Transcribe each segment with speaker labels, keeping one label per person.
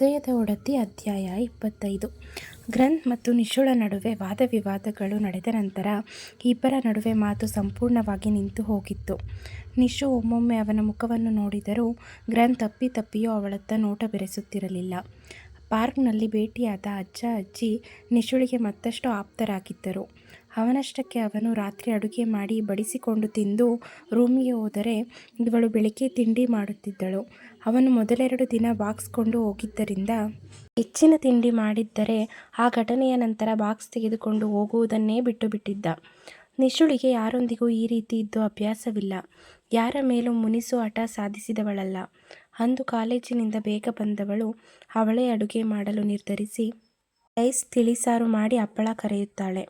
Speaker 1: ಹೃದಯದ ಒಡತಿ ಅಧ್ಯಾಯ ಇಪ್ಪತ್ತೈದು ಗ್ರಂಥ್ ಮತ್ತು ನಿಶುಳ ನಡುವೆ ವಾದವಿವಾದಗಳು ನಡೆದ ನಂತರ ಇಬ್ಬರ ನಡುವೆ ಮಾತು ಸಂಪೂರ್ಣವಾಗಿ ನಿಂತು ಹೋಗಿತ್ತು. ನಿಶು ಒಮ್ಮೊಮ್ಮೆ ಅವನ ಮುಖವನ್ನು ನೋಡಿದರೂ ಗ್ರಂಥ್ ಅಪ್ಪಿತಪ್ಪಿಯೂ ಅವಳತ್ತ ನೋಟ ಬೆರೆಸುತ್ತಿರಲಿಲ್ಲ. ಪಾರ್ಕ್ನಲ್ಲಿ ಭೇಟಿಯಾದ ಅಜ್ಜ ಅಜ್ಜಿ ನಿಶುಳಿಗೆ ಮತ್ತಷ್ಟು ಆಪ್ತರಾಗಿದ್ದರು. ಅವನಷ್ಟಕ್ಕೆ ಅವನು ರಾತ್ರಿ ಅಡುಗೆ ಮಾಡಿ ಬಡಿಸಿಕೊಂಡು ತಿಂದು ರೂಮಿಗೆ ಹೋದರೆ ಇವಳು ಬೆಳಿಗ್ಗೆ ತಿಂಡಿ ಮಾಡುತ್ತಿದ್ದಳು. ಅವನು ಮೊದಲೆರಡು ದಿನ ಬಾಕ್ಸ್ ಕೊಂಡು ಹೋಗಿದ್ದರಿಂದ ಹೆಚ್ಚಿನ ತಿಂಡಿ ಮಾಡಿದ್ದರೆ ಆ ಘಟನೆಯ ನಂತರ ಬಾಕ್ಸ್ ತೆಗೆದುಕೊಂಡು ಹೋಗುವುದನ್ನೇ ಬಿಟ್ಟುಬಿಟ್ಟಿದ್ದ. ನಿಶುಳಿಗೆ ಯಾರೊಂದಿಗೂ ಈ ರೀತಿ ಇದ್ದು ಅಭ್ಯಾಸವಿಲ್ಲ. ಯಾರ ಮೇಲೂ ಮುನಿಸು ಹಠ ಸಾಧಿಸಿದವಳಲ್ಲ. ಅಂದು ಕಾಲೇಜಿನಿಂದ ಬೇಗ ಬಂದವಳು ಅವಳೇ ಅಡುಗೆ ಮಾಡಲು ನಿರ್ಧರಿಸಿ ರೈಸ್ ತಿಳಿಸಾರು ಮಾಡಿ ಹಪ್ಪಳ ಕರೆಯುತ್ತಾಳೆ.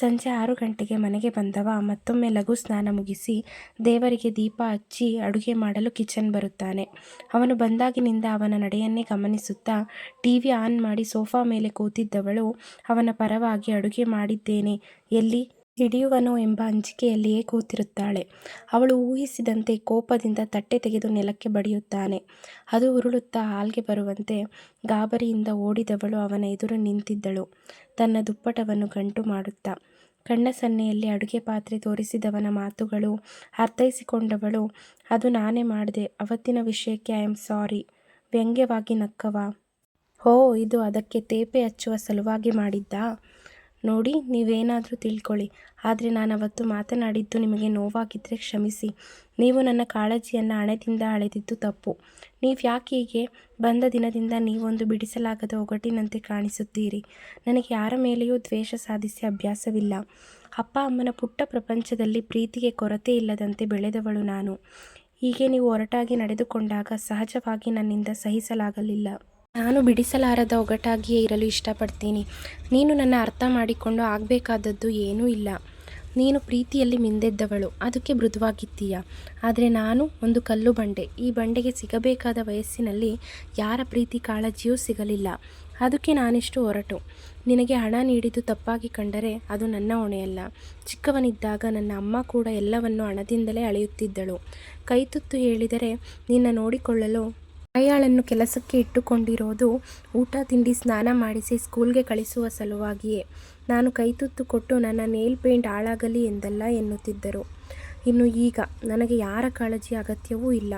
Speaker 1: ಸಂಜೆ ಆರು ಗಂಟೆಗೆ ಮನೆಗೆ ಬಂದವ ಮತ್ತೊಮ್ಮೆ ಲಘು ಸ್ನಾನ ಮುಗಿಸಿ ದೇವರಿಗೆ ದೀಪ ಹಚ್ಚಿ ಅಡುಗೆ ಮಾಡಲು ಕಿಚನ್ ಬರುತ್ತಾನೆ. ಅವನು ಬಂದಾಗಿನಿಂದ ಅವನ ನಡೆಯನ್ನೇ ಗಮನಿಸುತ್ತಾ ಟಿವಿ ಆನ್ ಮಾಡಿ ಸೋಫಾ ಮೇಲೆ ಕೂತಿದ್ದವಳು ಅವನ ಪರವಾಗಿ ಅಡುಗೆ ಮಾಡಿದ್ದೇನೆ ಎಲ್ಲಿ ಹಿಡಿಯುವನೋ ಎಂಬ ಅಂಜಿಕೆಯಲ್ಲಿಯೇ ಕೂತಿರುತ್ತಾಳೆ. ಅವಳು ಊಹಿಸಿದಂತೆ ಕೋಪದಿಂದ ತಟ್ಟೆ ತೆಗೆದು ನೆಲಕ್ಕೆ ಬಡಿಯುತ್ತಾನೆ. ಅದು ಉರುಳುತ್ತಾ ಹಾಲ್ಗೆ ಬರುವಂತೆ ಗಾಬರಿಯಿಂದ ಓಡಿದವಳು ಅವನ ಎದುರು ನಿಂತಿದ್ದಳು ತನ್ನ ದುಪ್ಪಟವನ್ನು ಗಂಟು ಮಾಡುತ್ತಾ. ಕಣ್ಣ ಸನ್ನೆಯಲ್ಲಿ ಅಡುಗೆ ಪಾತ್ರೆ ತೋರಿಸಿದವನ ಮಾತುಗಳು ಅರ್ಥೈಸಿಕೊಂಡವಳು, ಅದು ನಾನೇ ಮಾಡಿದೆ, ಅವತ್ತಿನ ವಿಷಯಕ್ಕೆ ಐ ಆಮ್ ಸಾರಿ ವ್ಯಂಗ್ಯವಾಗಿ ನಕ್ಕವ. ಓ, ಇದು ಅದಕ್ಕೆ ತೇಪೆ ಹಚ್ಚುವ ಸಲುವಾಗಿ ಮಾಡಿದ್ದಾ? ನೋಡಿ, ನೀವೇನಾದರೂ ತಿಳ್ಕೊಳ್ಳಿ. ಆದರೆ ನಾನು ಅವತ್ತು ಮಾತನಾಡಿದ್ದು ನಿಮಗೆ ನೋವಾಗಿದ್ದರೆ ಕ್ಷಮಿಸಿ. ನೀವು ನನ್ನ ಕಾಳಜಿಯನ್ನು ಹಣದಿಂದ ಅಳೆದಿದ್ದು ತಪ್ಪು. ನೀವು ಯಾಕೆ ಹೀಗೆ ಬಂದ ದಿನದಿಂದ ನೀವೊಂದು ಬಿಡಿಸಲಾಗದ ಒಗಟಿನಂತೆ ಕಾಣಿಸುತ್ತೀರಿ. ನನಗೆ ಯಾರ ಮೇಲೆಯೂ ದ್ವೇಷ ಸಾಧಿಸಿ ಅಭ್ಯಾಸವಿಲ್ಲ. ಅಪ್ಪ ಅಮ್ಮನ ಪುಟ್ಟ ಪ್ರಪಂಚದಲ್ಲಿ ಪ್ರೀತಿಗೆ ಕೊರತೆ ಇಲ್ಲದಂತೆ ಬೆಳೆದವಳು ನಾನು. ಹೀಗೆ ನೀವು ಒರಟಾಗಿ ನಡೆದುಕೊಂಡಾಗ ಸಹಜವಾಗಿ ನನ್ನಿಂದ ಸಹಿಸಲಾಗಲಿಲ್ಲ. ನಾನು ಬಿಡಿಸಲಾರದ ಒಗಟಾಗಿಯೇ ಇರಲು ಇಷ್ಟಪಡ್ತೀನಿ. ನೀನು ನನ್ನ ಅರ್ಥ ಮಾಡಿಕೊಂಡು ಆಗಬೇಕಾದದ್ದು ಏನೂ ಇಲ್ಲ. ನೀನು ಪ್ರೀತಿಯಲ್ಲಿ ಮಿಂದೆದ್ದವಳು. ಅದಕ್ಕೆ ಮೃದುವಾಗಿದ್ದೀಯ. ಆದರೆ ನಾನು ಒಂದು ಕಲ್ಲು ಬಂಡೆ. ಈ ಬಂಡೆಗೆ ಸಿಗಬೇಕಾದ ವಯಸ್ಸಿನಲ್ಲಿ ಯಾರ ಪ್ರೀತಿ ಕಾಳಜಿಯೂ ಸಿಗಲಿಲ್ಲ. ಅದಕ್ಕೆ ನಾನಿಷ್ಟು ಹೊರಟು ನಿನಗೆ ಹಣ ನೀಡಿದ್ದು ತಪ್ಪಾಗಿ ಕಂಡರೆ ಅದು ನನ್ನ ಹೊಣೆಯಲ್ಲ. ಚಿಕ್ಕವನಿದ್ದಾಗ ನನ್ನ ಅಮ್ಮ ಕೂಡ ಎಲ್ಲವನ್ನು ಹಣದಿಂದಲೇ ಅಳೆಯುತ್ತಿದ್ದಳು. ಕೈತುತ್ತು ಹೇಳಿದರೆ ನಿನ್ನ ನೋಡಿಕೊಳ್ಳಲು ಮಾಯಾಳನ್ನು ಕೆಲಸಕ್ಕೆ ಇಟ್ಟುಕೊಂಡಿರೋದು ಊಟ ತಿಂಡಿ ಸ್ನಾನ ಮಾಡಿಸಿ ಸ್ಕೂಲ್ಗೆ ಕಳಿಸುವ ಸಲುವಾಗಿಯೇ. ನಾನು ಕೈತುತ್ತು ಕೊಟ್ಟು ನನ್ನ ನೇಲ್ ಪೇಂಟ್ ಹಾಳಾಗಲಿ ಎಂದಲ್ಲ ಎನ್ನುತ್ತಿದ್ದರು. ಇನ್ನು ಈಗ ನನಗೆ ಯಾರ ಕಾಳಜಿ ಅಗತ್ಯವೂ ಇಲ್ಲ.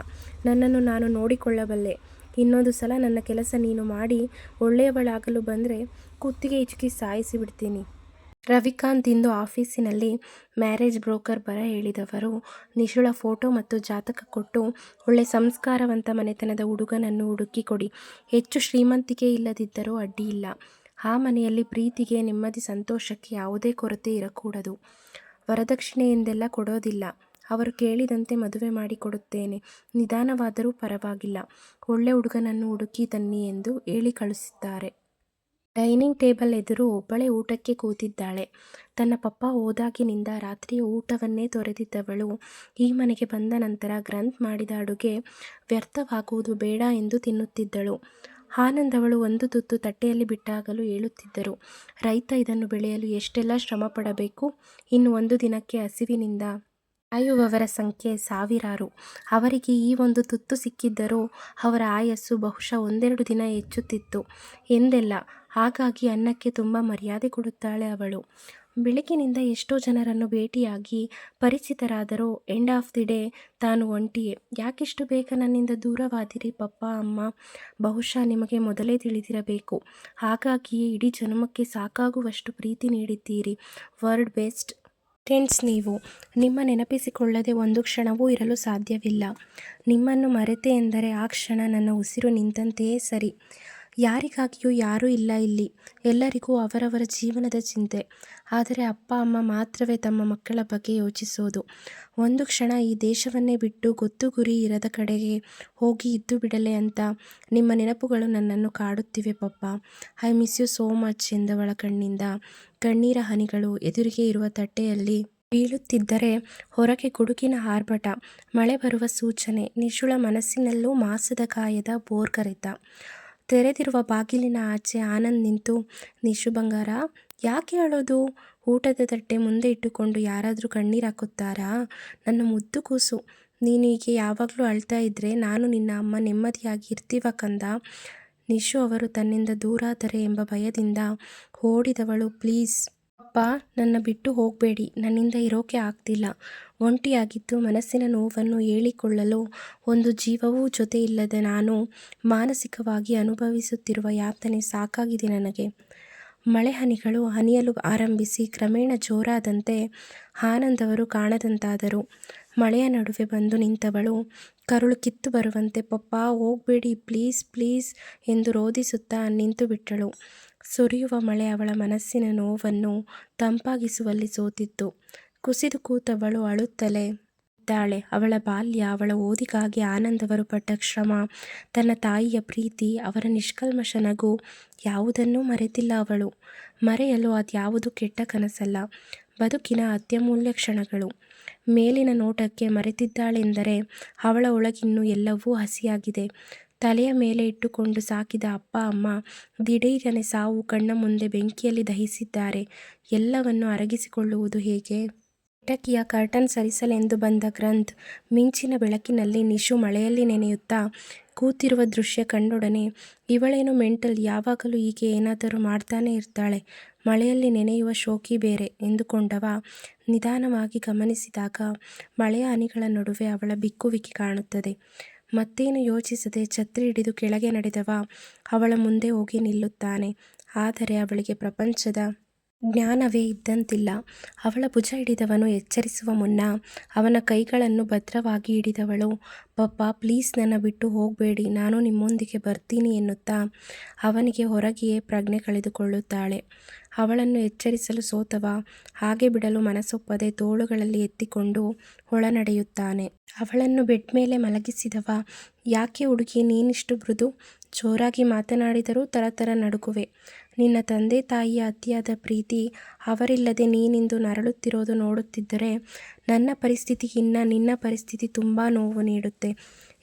Speaker 1: ನನ್ನನ್ನು ನಾನು ನೋಡಿಕೊಳ್ಳಬಲ್ಲೆ. ಇನ್ನೊಂದು ಸಲ ನನ್ನ ಕೆಲಸ ನೀನು ಮಾಡಿ ಒಳ್ಳೆಯವಳಾಗಲು ಬಂದರೆ ಕುತ್ತಿಗೆ ಹಿಚುಕಿ ಸಾಯಿಸಿಬಿಡ್ತೀನಿ. ರವಿಕಾಂತ್ ಇಂದು ಆಫೀಸಿನಲ್ಲಿ ಮ್ಯಾರೇಜ್ ಬ್ರೋಕರ್ ಬರ ಹೇಳಿದವರು ನಿಶುಳ ಫೋಟೋ ಮತ್ತು ಜಾತಕ ಕೊಟ್ಟು ಒಳ್ಳೆ ಸಂಸ್ಕಾರವಂತ ಮನೆತನದ ಹುಡುಗನನ್ನು ಹುಡುಕಿ ಕೊಡಿ. ಹೆಚ್ಚು ಶ್ರೀಮಂತಿಕೆ ಇಲ್ಲದಿದ್ದರೂ ಅಡ್ಡಿಯಿಲ್ಲ. ಆ ಮನೆಯಲ್ಲಿ ಪ್ರೀತಿಗೆ, ನೆಮ್ಮದಿ, ಸಂತೋಷಕ್ಕೆ ಯಾವುದೇ ಕೊರತೆ ಇರಕೂಡದು. ವರದಕ್ಷಿಣೆ ಎಂದೆಲ್ಲ ಕೊಡೋದಿಲ್ಲ. ಅವರು ಕೇಳಿದಂತೆ ಮದುವೆ ಮಾಡಿಕೊಡುತ್ತೇನೆ ನಿಧಾನವಾದರೂ ಪರವಾಗಿಲ್ಲ. ಒಳ್ಳೆ ಹುಡುಗನನ್ನು ಹುಡುಕಿ ತನ್ನಿ ಎಂದು ಹೇಳಿ ಕಳುಹಿಸಿದ್ದಾರೆ. ಡೈನಿಂಗ್ ಟೇಬಲ್ ಎದುರು ಒಬ್ಬಳೇ ಊಟಕ್ಕೆ ಕೂತಿದ್ದಾಳೆ. ತನ್ನ ಪಪ್ಪ ಹೋದಾಗಿನಿಂದ ರಾತ್ರಿಯ ಊಟವನ್ನೇ ತೊರೆದಿದ್ದವಳು ಈ ಮನೆಗೆ ಬಂದ ನಂತರ ಗ್ರಂಥ್ ಮಾಡಿದ ಅಡುಗೆ ವ್ಯರ್ಥವಾಗುವುದು ಬೇಡ ಎಂದು ತಿನ್ನುತ್ತಿದ್ದಳು. ಆನಂದ್ ಅವಳು ಒಂದು ತುತ್ತು ತಟ್ಟೆಯಲ್ಲಿ ಬಿಟ್ಟಾಗಲು ಹೇಳುತ್ತಿದ್ದರು. ರೈತ ಇದನ್ನು ಬೆಳೆಯಲು ಎಷ್ಟೆಲ್ಲ ಶ್ರಮಪಡಬೇಕು. ಇನ್ನು ಒಂದು ದಿನಕ್ಕೆ ಹಸಿವಿನಿಂದ ಸಾಯುವವರ ಸಂಖ್ಯೆ ಸಾವಿರಾರು. ಅವರಿಗೆ ಈ ಒಂದು ತುತ್ತು ಸಿಕ್ಕಿದ್ದರೂ ಅವರ ಆಯಸ್ಸು ಬಹುಶಃ ಒಂದೆರಡು ದಿನ ಹೆಚ್ಚುತ್ತಿತ್ತು ಎಂದೆಲ್ಲ. ಹಾಗಾಗಿ ಅನ್ನಕ್ಕೆ ತುಂಬ ಮರ್ಯಾದೆ ಕೊಡುತ್ತಾಳೆ ಅವಳು. ಬೆಳಗ್ಗಿನಿಂದ ಎಷ್ಟೋ ಜನರನ್ನು ಭೇಟಿಯಾಗಿ ಪರಿಚಿತರಾದರೂ ಎಂಡ್ ಆಫ್ ದಿ ಡೇ ತಾನು ಒಂಟಿಯೇ. ಯಾಕಿಷ್ಟು ಬೇಗ ನನ್ನಿಂದ ದೂರವಾದಿರಿ ಪಪ್ಪ ಅಮ್ಮ ಬಹುಶಃ ನಿಮಗೆ ಮೊದಲೇ ತಿಳಿದಿರಬೇಕು. ಹಾಗಾಗಿಯೇ ಇಡೀ ಜನ್ಮಕ್ಕೆ ಸಾಕಾಗುವಷ್ಟು ಪ್ರೀತಿ ನೀಡಿದ್ದೀರಿ. ವರ್ಲ್ಡ್ ಬೆಸ್ಟ್ ಫ್ರೆಂಡ್ಸ್ ನೀವು. ನಿಮ್ಮ ನೆನಪಿಸಿಕೊಳ್ಳದೆ ಒಂದು ಕ್ಷಣವೂ ಇರಲು ಸಾಧ್ಯವಿಲ್ಲ. ನಿಮ್ಮನ್ನು ಮರೆತೆ ಎಂದರೆ ಆ ಕ್ಷಣ ನನ್ನ ಉಸಿರು ನಿಂತಂತೆಯೇ ಸರಿ. ಯಾರಿಗಾಗಿಯೂ ಯಾರೂ ಇಲ್ಲ ಇಲ್ಲಿ. ಎಲ್ಲರಿಗೂ ಅವರವರ ಜೀವನದ ಚಿಂತೆ. ಆದರೆ ಅಪ್ಪ, ಅಮ್ಮ ಮಾತ್ರವೇ ತಮ್ಮ ಮಕ್ಕಳ ಬಗ್ಗೆ ಯೋಚಿಸೋದು. ಒಂದು ಕ್ಷಣ ಈ ದೇಶವನ್ನೇ ಬಿಟ್ಟು ಗೊತ್ತು ಗುರಿ ಇರದ ಕಡೆಗೆ ಹೋಗಿ ಇದ್ದು ಬಿಡಲೆ ಅಂತ ನಿಮ್ಮ ನೆನಪುಗಳು ನನ್ನನ್ನು ಕಾಡುತ್ತಿವೆ ಪಪ್ಪ. I miss you so much ಎಂದವಳ ಕಣ್ಣಿಂದ ಕಣ್ಣೀರ ಹನಿಗಳು ಎದುರಿಗೆ ಇರುವ ತಟ್ಟೆಯಲ್ಲಿ ಬೀಳುತ್ತಿದ್ದರೆ ಹೊರಗೆ ಗುಡುಗಿನ ಆರ್ಭಟ. ಮಳೆ ಬರುವ ಸೂಚನೆ. ನಿಶುಳ ಮನಸ್ಸಿನಲ್ಲೂ ಮಾಸದ ಗಾಯದ ಬೋರ್ಗರೆತ. ತೆರೆದಿರುವ ಬಾಗಿಲಿನ ಆಚೆ ಆನಂದ್ ನಿಂತು ನಿಶು ಬಂಗಾರ ಯಾಕೆ ಅಳೋದು? ಊಟದ ತಟ್ಟೆ ಮುಂದೆ ಇಟ್ಟುಕೊಂಡು ಯಾರಾದರೂ ಕಣ್ಣೀರಾಕುತ್ತಾರಾ? ನನ್ನ ಮುದ್ದು ಕೂಸು. ನೀನು ಹೀಗೆ ಯಾವಾಗ್ಲೂ ಅಳ್ತಾ ಇದ್ದರೆ ನಾನು ನಿನ್ನ ಅಮ್ಮ ನೆಮ್ಮದಿಯಾಗಿ ಇರ್ತೀವ ಕಂದ ನಿಶು ಅವರು ತನ್ನಿಂದ ದೂರಾದರೆ ಎಂಬ ಭಯದಿಂದ ಓಡಿದವಳು, ಪ್ಲೀಸ್ ಅಪ್ಪ, ನನ್ನ ಬಿಟ್ಟು ಹೋಗಬೇಡಿ. ನನ್ನಿಂದ ಇರೋಕೆ ಆಗ್ತಿಲ್ಲ. ಒಂಟಿಯಾಗಿದ್ದು ಮನಸ್ಸಿನ ನೋವನ್ನು ಹೇಳಿಕೊಳ್ಳಲು ಒಂದು ಜೀವವೂ ಜೊತೆ ಇಲ್ಲದ ನಾನು ಮಾನಸಿಕವಾಗಿ ಅನುಭವಿಸುತ್ತಿರುವ ಯಾತನೆ ಸಾಕಾಗಿದೆ ನನಗೆ. ಮಳೆ ಹನಿಗಳು ಹನಿಯಲು ಆರಂಭಿಸಿ ಕ್ರಮೇಣ ಜೋರಾದಂತೆ ಆನಂದವರು ಕಾಣದಂತಾದರು. ಮಳೆಯ ನಡುವೆ ಬಂದು ನಿಂತವಳು ಕರುಳು ಕಿತ್ತು ಬರುವಂತೆ, ಪಪ್ಪಾ, ಹೋಗಬೇಡಿ, ಪ್ಲೀಸ್ ಪ್ಲೀಸ್ ಎಂದು ರೋಧಿಸುತ್ತಾ ನಿಂತು ಬಿಟ್ಟಳು ಸುರಿಯುವ ಮಳೆ ಅವಳ ಮನಸ್ಸಿನ ನೋವನ್ನು ತಂಪಾಗಿಸುವಲ್ಲಿ ಸೋತಿತ್ತು. ಕುಸಿದು ಕೂತವಳು ಅಳುತ್ತಲೇ ಇದ್ದಾಳೆ. ಅವಳ ಬಾಲ್ಯ, ಅವಳ ಓದಿಗಾಗಿ ಆನಂದವರು ಪಟ್ಟ ಶ್ರಮ, ತನ್ನ ತಾಯಿಯ ಪ್ರೀತಿ, ಅವರ ನಿಷ್ಕಲ್ಮಶ ನಗು, ಯಾವುದನ್ನೂ ಮರೆತಿಲ್ಲ ಅವಳು. ಮರೆಯಲು ಅದ್ಯಾವುದು ಕೆಟ್ಟ ಕನಸಲ್ಲ. ಬದುಕಿನ ಅತ್ಯಮೂಲ್ಯ ಕ್ಷಣಗಳು. ಮೇಲಿನ ನೋಟಕ್ಕೆ ಮರೆತಿದ್ದಾಳೆಂದರೆ ಅವಳ ಒಳಗಿನ್ನೂ ಎಲ್ಲವೂ ಹಸಿಯಾಗಿದೆ. ತಲೆಯ ಮೇಲೆ ಇಟ್ಟುಕೊಂಡು ಸಾಕಿದ ಅಪ್ಪ, ಅಮ್ಮ ದಿಢೀರನೆ ಸಾವು ಕಣ್ಣ ಮುಂದೆ ಬೆಂಕಿಯಲ್ಲಿ ದಹಿಸಿದ್ದಾರೆ. ಎಲ್ಲವನ್ನು ಅರಗಿಸಿಕೊಳ್ಳುವುದು ಹೇಗೆ? ಕಿಟಕಿಯ ಕರ್ಟನ್ ಸರಿಸಲೆಂದು ಬಂದ ಗ್ರಂಥ್ ಮಿಂಚಿನ ಬೆಳಕಿನಲ್ಲಿ ನಿಶು ಮಳೆಯಲ್ಲಿ ನೆನೆಯುತ್ತಾ ಕೂತಿರುವ ದೃಶ್ಯ ಕಂಡೊಡನೆ ಇವಳೇನು ಮೆಂಟಲ್ ಯಾವಾಗಲೂ ಹೀಗೆ ಏನಾದರೂ ಮಾಡ್ತಾನೆ ಇರ್ತಾಳೆ. ಮಳೆಯಲ್ಲಿ ನೆನೆಯುವ ಶೋಕಿ ಬೇರೆ ಎಂದುಕೊಂಡವ. ನಿಧಾನವಾಗಿ ಗಮನಿಸಿದಾಗ ಮಳೆಯ ಹನಿಗಳ ನಡುವೆ ಅವಳ ಬಿಕ್ಕುವಿಕೆ ಕಾಣುತ್ತದೆ. ಮತ್ತೇನು ಯೋಚಿಸದೆ ಛತ್ರಿ ಹಿಡಿದು ಕೆಳಗೆ ನಡೆದವ, ಅವಳ ಮುಂದೆ ಹೋಗಿ ನಿಲ್ಲುತ್ತಾನೆ. ಆದರೆ ಅವಳಿಗೆ ಪ್ರಪಂಚದ ಜ್ಞಾನವೇ ಇದ್ದಂತಿಲ್ಲ. ಅವಳ ಭುಜ ಹಿಡಿದವನು ಎಚ್ಚರಿಸುವ ಮುನ್ನ ಅವನ ಕೈಗಳನ್ನು ಭದ್ರವಾಗಿ ಹಿಡಿದವಳು, ಪಪ್ಪ, ಪ್ಲೀಸ್ ನನ್ನ ಬಿಟ್ಟು ಹೋಗಬೇಡಿ, ನಾನು ನಿಮ್ಮೊಂದಿಗೆ ಬರ್ತೀನಿ ಎನ್ನುತ್ತಾ ಅವನಿಗೆ ಹೊರಗೆಯೇ ಪ್ರಜ್ಞೆ ಕಳೆದುಕೊಳ್ಳುತ್ತಾಳೆ. ಅವಳನ್ನು ಎಚ್ಚರಿಸಲು ಸೋತವ. ಹಾಗೆ ಬಿಡಲು ಮನಸೊಪ್ಪದೆ ತೋಳುಗಳಲ್ಲಿ ಎತ್ತಿಕೊಂಡು ಒಳನಡೆಯುತ್ತಾನೆ. ಅವಳನ್ನು ಬೆಡ್ ಮೇಲೆ ಮಲಗಿಸಿದವ. ಯಾಕೆ ಹುಡುಗಿ, ನೀನಿಷ್ಟು ಮೃದು? ಜೋರಾಗಿ ಮಾತನಾಡಿದರೂ ತರತರ ನಡುಗುವೆ. ನಿನ್ನ ತಂದೆ ತಾಯಿಯ ಅತಿಯಾದ ಪ್ರೀತಿ ಅವರಿಲ್ಲದೆ ನೀನಿಂದು ನರಳುತ್ತಿರೋದು ನೋಡುತ್ತಿದ್ದರೆ ನನ್ನ ಪರಿಸ್ಥಿತಿಗಿನ್ನ ನಿನ್ನ ಪರಿಸ್ಥಿತಿ ತುಂಬ ನೋವು ನೀಡುತ್ತೆ.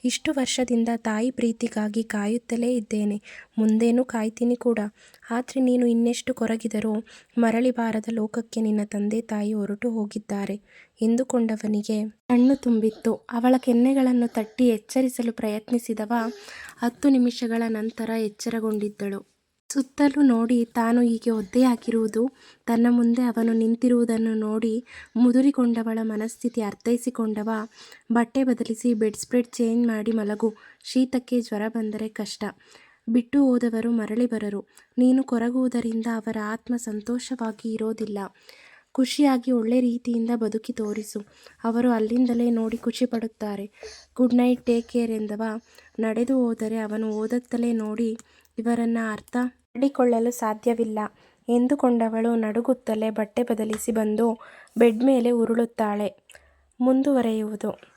Speaker 1: ಇಷ್ಟು ವರ್ಷದಿಂದ ತಾಯಿ ಪ್ರೀತಿಗಾಗಿ ಕಾಯುತ್ತಲೇ ಇದ್ದೇನೆ. ಮುಂದೇನು ಕಾಯ್ತೀನಿ ಕೂಡ. ಆದರೆ ನೀನು ಇನ್ನೆಷ್ಟು ಕೊರಗಿದರೂ ಮರಳಿ ಬಾರದ ಲೋಕಕ್ಕೆ ನಿನ್ನ ತಂದೆ ತಾಯಿ ಹೊರಟು ಹೋಗಿದ್ದಾರೆ. ಎಂದುಕೊಂಡವನಿಗೆ ಕಣ್ಣು ತುಂಬಿತ್ತು. ಅವಳ ಕೆನ್ನೆಗಳನ್ನು ತಟ್ಟಿ ಎಚ್ಚರಿಸಲು ಪ್ರಯತ್ನಿಸಿದವ ಹತ್ತು ನಿಮಿಷಗಳ ನಂತರ ಎಚ್ಚರಗೊಂಡಿದ್ದಳು. ಸುತ್ತಲೂ ನೋಡಿ ತಾನು ಹೀಗೆ ಒದ್ದೆಯಾಗಿರುವುದು ತನ್ನ ಮುಂದೆ ಅವನು ನಿಂತಿರುವುದನ್ನು ನೋಡಿ ಮುದುರಿಕೊಂಡವಳ ಮನಸ್ಥಿತಿ ಅರ್ಥೈಸಿಕೊಂಡವ. ಬಟ್ಟೆ ಬದಲಿಸಿ ಬೆಡ್ ಸ್ಪ್ರೆಡ್ ಚೇಂಜ್ ಮಾಡಿ ಮಲಗು, ಶೀತಕ್ಕೆ ಜ್ವರ ಬಂದರೆ ಕಷ್ಟ. ಬಿಟ್ಟು ಹೋದವರು ಮರಳಿ ಬರರು. ನೀನು ಕೊರಗುವುದರಿಂದ ಅವರ ಆತ್ಮ ಸಂತೋಷವಾಗಿ ಇರೋದಿಲ್ಲ. ಖುಷಿಯಾಗಿ ಒಳ್ಳೆ ರೀತಿಯಿಂದ ಬದುಕಿ ತೋರಿಸು. ಅವರು ಅಲ್ಲಿಂದಲೇ ನೋಡಿ ಖುಷಿ ಪಡುತ್ತಾರೆ. ಗುಡ್ ನೈಟ್, ಟೇಕ್ ಕೇರ್ ಎಂದವ. ನಡೆದು ಹೋದರೆ ಅವನು ಓದತ್ತಲೇ ನೋಡಿ ಇವರನ್ನು ಅರ್ಥ ಮಾಡಿಕೊಳ್ಳಲು ಸಾಧ್ಯವಿಲ್ಲ. ಎಂದುಕೊಂಡವಳು ನಡುಗುತ್ತಲೇ ಬಟ್ಟೆ ಬದಲಿಸಿ ಬಂದು ಬೆಡ್ ಮೇಲೆ ಉರುಳುತ್ತಾಳೆ. ಮುಂದುವರೆಯುವುದು.